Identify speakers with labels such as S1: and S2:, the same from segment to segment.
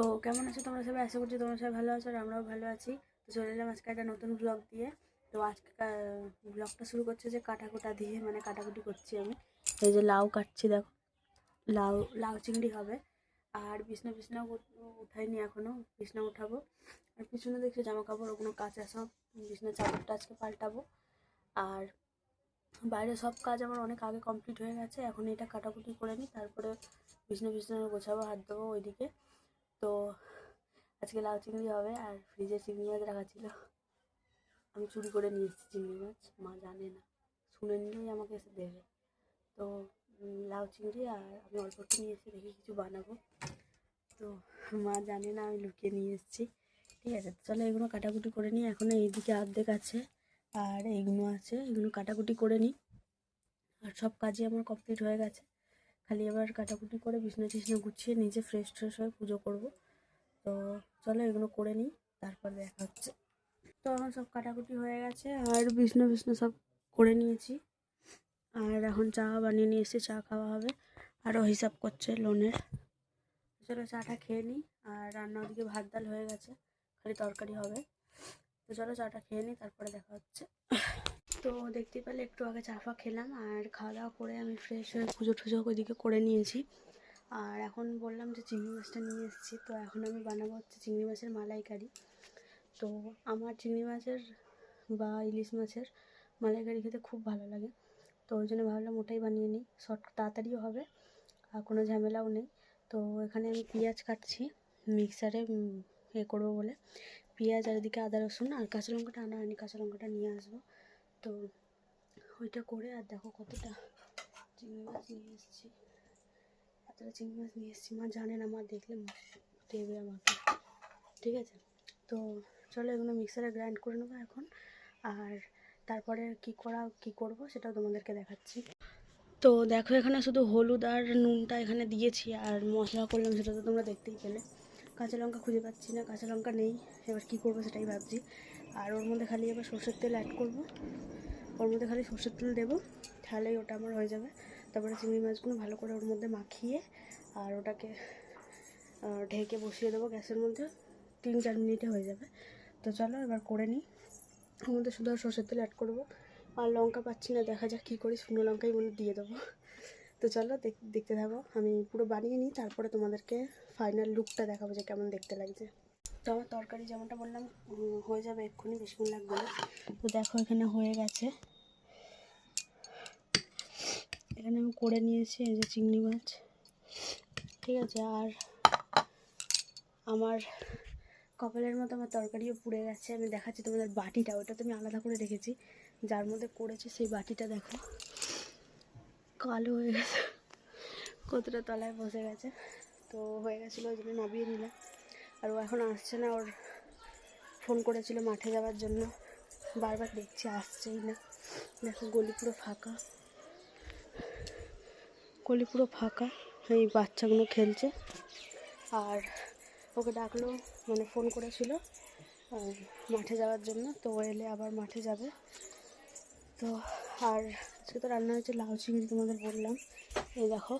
S1: তো কেমন আছো? তোমরা সবাই আশা করছি তোমরা সবাই ভালো আছো আর আমরাও ভালো আছি। তো চলে এলাম আজকে একটা নতুন ব্লগ দিয়ে। তো আজকে ব্লগটা শুরু করছে যে কাটাকুটা দিয়ে মানে কাটাকুটি করছি আমি। এই যে লাউ কাটছি, দেখো। লাউ লাউ চিংড়ি হবে। আর বিছনা বিছনা উঠাইনি এখনও বিছনা উঠাবো। আর পিছনে দেখছি জামা কাপড় ওগুলো কাঁচা সব। বিছনা চাদরটা আজকে পাল্টাবো। আর বাইরে সব কাজ আমার অনেক আগে কমপ্লিট হয়ে গেছে। এখন এটা কাটাকুটি করে নিই তারপরে বিছনা বিছনা গোছাবো, হাত দেবো ওইদিকে। তো আজকে লাউ চিংড়ি হবে আর ফ্রিজে চিংড়ি মাছ রাখা ছিল। আমি চুরি করে নিয়ে এসেছি চিংড়ি মাছ, মা জানে না, শুনে নিলেই আমাকে এসে দেবে। তো লাউ চিংড়ি আর আমি অল্প একটু নিয়ে এসে দেখি কিছু বানাবো। তো, মা জানে না আমি লুকিয়ে নিয়ে এসেছি। ঠিক আছে চলো এগুলো কাটাকুটি করে নিই। এখনও এইদিকে অর্ধেক আছে আর এগুলো আছে, এগুলো কাটাকুটি করে নিই। আর সব কাজই আমার কমপ্লিট হয়ে গেছে। খালি এবার কাটাকুটি করে বিছনা টিছনা গুছিয়ে নিজে ফ্রেশ ট্রেশ হয়ে পুজো করব। তো চলো এগুলো করে নিই, তারপর দেখা হচ্ছে। তো এখন সব কাটাকুটি হয়ে গেছে, আর বিছনা বিছনা সব করে নিয়েছি। আর এখন চা বানিয়ে নিয়ে এসে চা খাওয়া হবে। আরও হিসাব করছে লোনের। চলো চাটা খেয়ে নিই, আর রান্না ওদিকে ভাত ডাল হয়ে গেছে, খালি তরকারি হবে। তো চলো চাটা খেয়ে নিই, তারপরে দেখা হচ্ছে। তো দেখতে পেলে একটু আগে চা ফা খেলাম আর খাওয়া দাওয়া করে আমি ফ্রেশ হয়ে পুজো টুজো ওইদিকে করে নিয়েছি। আর এখন বললাম যে চিংড়ি মাছটা নিয়ে এসেছি, তো এখন আমি বানাবো হচ্ছে চিংড়ি মাছের মালাইকারি। তো আমার চিংড়ি মাছের বা ইলিশ মাছের মালাইকারি খেতে খুব ভালো লাগে। তো ওই জন্য ভাবলাম ওটাই বানিয়ে নিই, শর্ট তাড়াতাড়িও হবে, আর কোনো ঝামেলাও নেই। তো এখানে আমি পেঁয়াজ কাটছি মিক্সারে এ করব বলে। পেঁয়াজ আর এদিকে আদা রসুন আর কাঁচা লঙ্কাটা আনা হয়নি, কাঁচা লঙ্কাটা নিয়ে আসব। তো ওইটা করে আর দেখো কতটা চিংড়ি মাছ নিয়ে এসেছি। এতটা চিংড়ি মাছ নিয়ে এসেছি। মা জানে না, মা দেখলে দেবে আমাকে। ঠিক আছে? তো চলো এগুলো মিক্সারে গ্রাইন্ড করে নেব এখন। আর তারপরে কি করা, কি করব সেটাও তোমাদেরকে দেখাচ্ছি। তো দেখো এখানে শুধু হলুদ আর নুনটা এখানে দিয়েছি। আর মশলা করলাম সেটা তো তোমরা দেখতেই পেলে। কাঁচা লঙ্কা খুঁজে পাচ্ছি না, কাঁচা লঙ্কা নেই। এবার কী করব সেটাই ভাবছি। আর ওর মধ্যে খালি এবার সর্ষের তেল অ্যাড করব। ওর মধ্যে খালি সর্ষের তেল দেবো, তাহলেই ওটা আমার হয়ে যাবে। তারপরে চিংড়ি মাছগুলো ভালো করে ওর মধ্যে মাখিয়ে আর ওটাকে ঢেকে বসিয়ে দেবো গ্যাসের মধ্যে। তিন চার মিনিটে হয়ে যাবে। তো চলো এবার করে নিই। ওর মধ্যে শুধু সর্ষের তেল অ্যাড করব। আর লঙ্কা পাচ্ছি না, দেখা যাক কী করি, শুকনো লঙ্কাই মনে দিয়ে দেবো। তো চলো দেখ- দেখতে থাকো। আমি পুরো বানিয়ে নিই, তারপরে তোমাদেরকে ফাইনাল লুকটা দেখাবো যে কেমন দেখতে লাগছে। তো আমার তরকারি যেমনটা বললাম হয়ে যাবে এক্ষুনি, বেশিক্ষণ লাগবে না। তো দেখো এখানে হয়ে গেছে। এখানে আমি করে নিয়েছি, এই যে চিংড়ি মাছ। ঠিক আছে, আর আমার কপালের মতো আমার তরকারিও পুড়ে গেছে। আমি দেখাচ্ছি তোমাদের বাটিটা, ওটা তো আমি আলাদা করে রেখেছি। যার মধ্যে করেছি সেই বাটিটা দেখো। কালো হয়ে গেছে। কতটা তলায় বসে গেছে। তো হয়ে গেছিল, ওই জন্য নামিয়ে নিলাম। আর ও এখন আসছে না, ওর ফোন করেছিল মাঠে যাওয়ার জন্য। বারবার দেখছি, আসছেই না। দেখো, গলি পুরো ফাঁকা। গলি পুরো ফাঁকা। এই বাচ্চাগুলো খেলছে। আর ওকে ডাকলো মানে ফোন করেছিল মাঠে যাওয়ার জন্য। তো ও এলে আবার মাঠে যাবে। তো আর আজকে তো রান্না হয়েছে লাউ চিংড়ি তোমাদের বললাম। এই দেখো,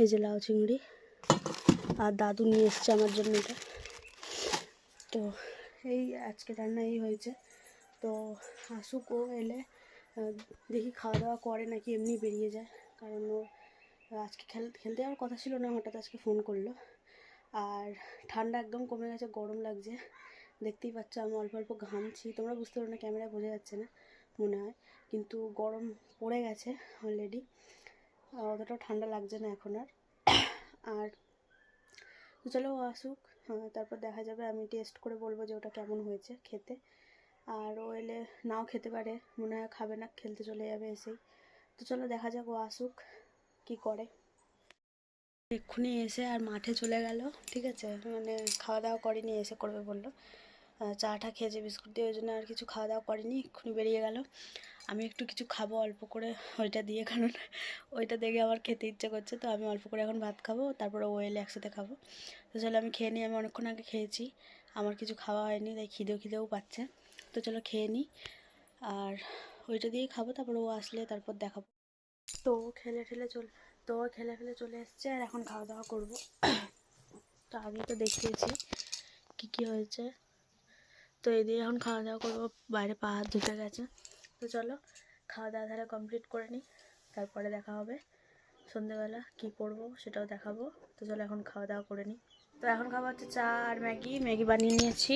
S1: এই যে লাউ চিংড়ি। আর দাদু নিয়ে এসছে আমার জন্য এটা। তো এই আজকে রান্না এই হয়েছে। তো আসুক ও এলে দেখি খাওয়া দাওয়া করে নাকি এমনি বেরিয়ে যায়। কারণ ও আজকে খেল, খেলতে যাওয়ার কথা ছিল না, হঠাৎ আজকে ফোন করল। আর ঠান্ডা একদম কমে গেছে, গরম লাগছে। দেখতেই পাচ্ছ আমি অল্প অল্প ঘামছি। তোমরা বুঝতে পারো না, ক্যামেরায় বোঝা যাচ্ছে না, মনে হয়। কিন্তু গরম পড়ে গেছে অলরেডি অতটাও ঠান্ডা লাগছে না এখন আর। আর তো চলো ও আসুক। হ্যাঁ, তারপর দেখা যাবে। আমি টেস্ট করে বলব যে ওটা কেমন হয়েছে খেতে। আর ও এলে নাও খেতে পারে। মনে হয় খাবে না খেলতে চলে যাবে এসেই। তো চলো দেখা যাক ও আসুক কি করে। এক্ষুনি এসে আর মাঠে চলে গেল ঠিক আছে? মানে খাওয়া দাওয়া করেনি এসে করবে বলল। চাটা খেয়েছে বিস্কুট দিয়ে ওই জন্য আর কিছু খাওয়া দাওয়া করেনি এক্ষুনি বেরিয়ে গেল। আমি একটু কিছু খাব, অল্প করে ওইটা দিয়ে, কারণ ওইটা দেখে আমার খেতে ইচ্ছে করছে, তো আমি অল্প করে এখন ভাত খাব, তারপরে ও এলে একসাথে খাব। তো চলো আমি খেয়ে নিই, আমি অনেকক্ষণ আগে খেয়েছি, আমার কিছু খাওয়া হয়নি, তাই খিদেও খিদেও পাচ্ছে। তো চলো খেয়ে নিই, আর ওইটা দিয়েই খাব, তারপর ও আসলে তারপর দেখাবো। তো খেলে ঠেলে চল, তো খেলে ফেলে চলে এসছে, আর এখন খাওয়া দাওয়া করব। তো আগে তো দেখিয়েছি কী কী হয়েছে। তো এদিকে এখন খাওয়া দাওয়া করব, বাইরে পা হাত ধুতে গেছে। তো চলো খাওয়া দাওয়া ধারা কমপ্লিট করে নিই। তারপরে দেখা হবে সন্ধেবেলা কি করব সেটাও দেখাবো। তো চলো এখন খাওয়া দাওয়া করে নিই। তো এখন খাওয়া হচ্ছে চা আর ম্যাগি। ম্যাগি বানিয়ে নিয়েছি।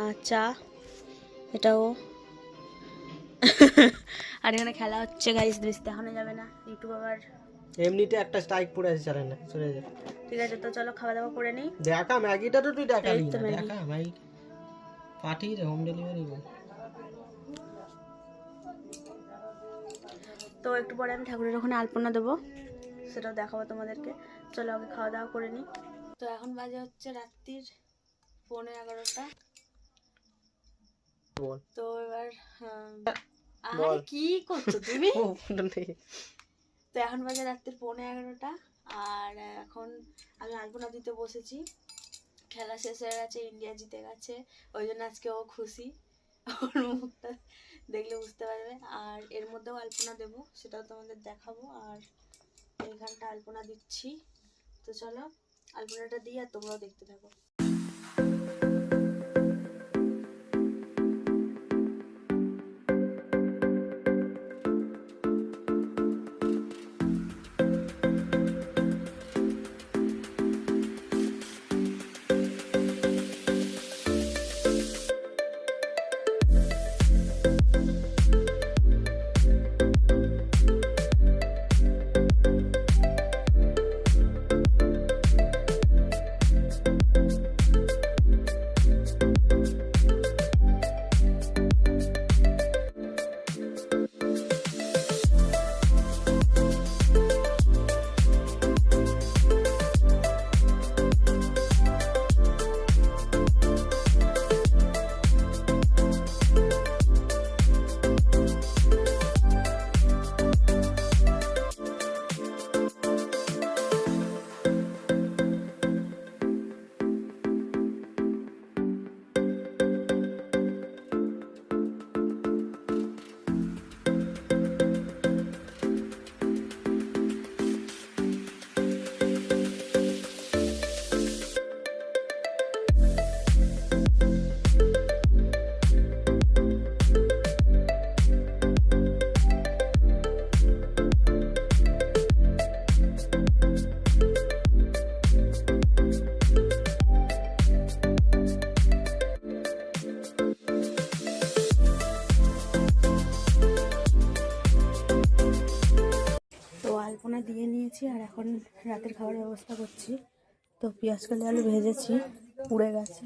S1: আর চা এটাও। আর এখানে খেলা হচ্ছে গাইস বেশি দেখানো যাবে না। ইউটিউব আবার
S2: এমনিতে একটা স্ট্রাইক পড়ে আছে চ্যানেল না চলে যা।
S1: ঠিক আছে তো চলো খাওয়া দাওয়া করে নিই।
S2: দেখা ম্যাগিটা তো তুই
S1: ম্যাগি।
S2: দেখা ম্যাগি পাঠিয়ে দে হোম ডেলিভারি
S1: তো একটু পরে আমি ঠাকুরের ওখানে আলপনা দেবো। সেটাও দেখাবো তোমাদেরকে। চলো আগে খাওয়া দাওয়া করে নিই। তো এখন বাজে হচ্ছে রাত্রির পৌনে এগারোটা। তো এবার আরে কি করছ তুমি? তো এখন বাজে রাত্রির পৌনে এগারোটা। আর এখন আমি আলপনা দিতে বসেছি। খেলা শেষ হয়ে গেছে ইন্ডিয়া জিতে গেছে। ওই জন্য আজকে ও খুশি। ওর মুখটা দেখলে বুঝতে পারবে আর এর মধ্যেও আলপনা দেব, সেটাও তোমাদের দেখাবো। আর এইখানটা আলপনা দিচ্ছি। তো চলো, আলপনাটা দিয়ে আর তোমরাও দেখতে থাকো। রাতের খাবারের ব্যবস্থা করছি। তো পেঁয়াজ কালি আলু ভেজেছি, পুড়ে গেছে।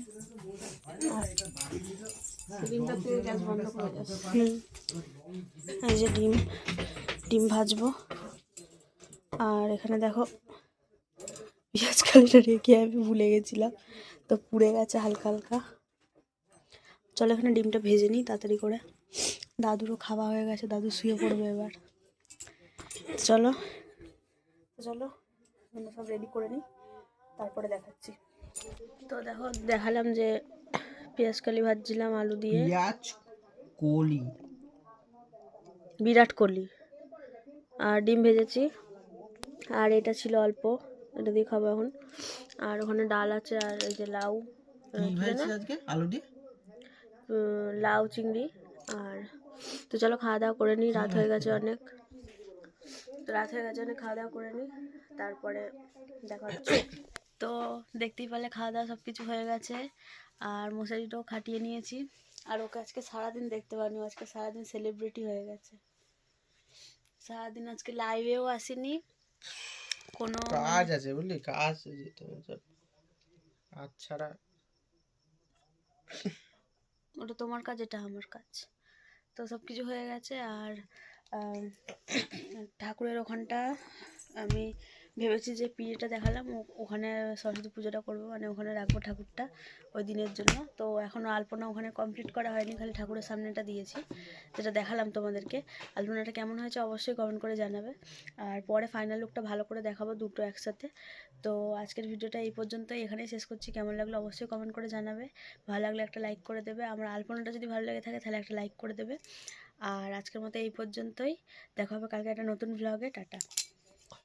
S1: আর যে ডিম ডিম ভাজবো। আর এখানে দেখো, পেঁয়াজ কালিটা রেখে আমি ভুলে গেছিলাম। তো পুড়ে গেছে হালকা হালকা। চলো এখানে ডিমটা ভেজে নিই তাড়াতাড়ি করে। দাদুরও খাওয়া হয়ে গেছে, দাদু শুয়ে পড়বে এবার। চলো চলো। আমরা সব রেডি করে নিই তারপরে দেখাচ্ছি। তো দেখো দেখালাম যে পেঁয়াজ কালি ভাজছিলাম আলু দিয়ে।
S2: পেঁয়াজ কোলি।
S1: বিরাট কোহলি আর ডিম ভেজেছি। আর এটা ছিল অল্প এটা দিয়ে খাব এখন। আর ওখানে ডাল আছে আর এই যে লাউ
S2: আলু দিয়ে?
S1: লাউ চিংড়ি। আর তো চলো খাওয়া দাওয়া করে নিই রাত হয়ে গেছে অনেক। তো রাত হয়ে গেছে অনেক খাওয়া দাওয়া করে নিই। তারপরে দেখা হচ্ছে। তো দেখতেই পারলে খাওয়া দাওয়া সব কিছু হয়ে গেছে। আর মশারিটাও খাটিয়ে নিয়েছি। আর ওকে আজকে সারাদিন দেখতে পারিনি আজকে সারাদিন সেলিব্রিটি হয়ে গেছে। সারাদিন আজকে লাইভেও আসেনি। কোনো
S2: কাজ আছে বুঝলি কাজ যেতে কাজ ছাড়া।
S1: ওটা তোমার কাজ এটা আমার কাজ। তো সব কিছু হয়ে গেছে। আর ঠাকুরের ওখানটা আমি ভেবেছি যে পিড়েটা দেখালাম ওখানে সরস্বতী পুজোটা করব মানে ওখানে রাখব ঠাকুরটা ওই দিনের জন্য। তো এখনও আলপনা ওখানে কমপ্লিট করা হয়নি, খালি ঠাকুরের সামনেটা দিয়েছি, যেটা দেখালাম তোমাদেরকে। আলপনাটা কেমন হয়েছে অবশ্যই কমেন্ট করে জানাবে। আর পরে ফাইনাল লুকটা ভালো করে দেখাবো দুটো একসাথে। তো আজকের ভিডিওটা এই পর্যন্তই, এখানেই শেষ করছি। কেমন লাগল অবশ্যই কমেন্ট করে জানাবে। ভালো লাগলে একটা লাইক করে দেবে। আমার আলপনাটা যদি ভালো লেগে থাকে, তাহলে একটা লাইক করে দেবে। আর আজকের মতো এই পর্যন্তই। দেখা হবে কালকে একটা নতুন ব্লগে টাটা।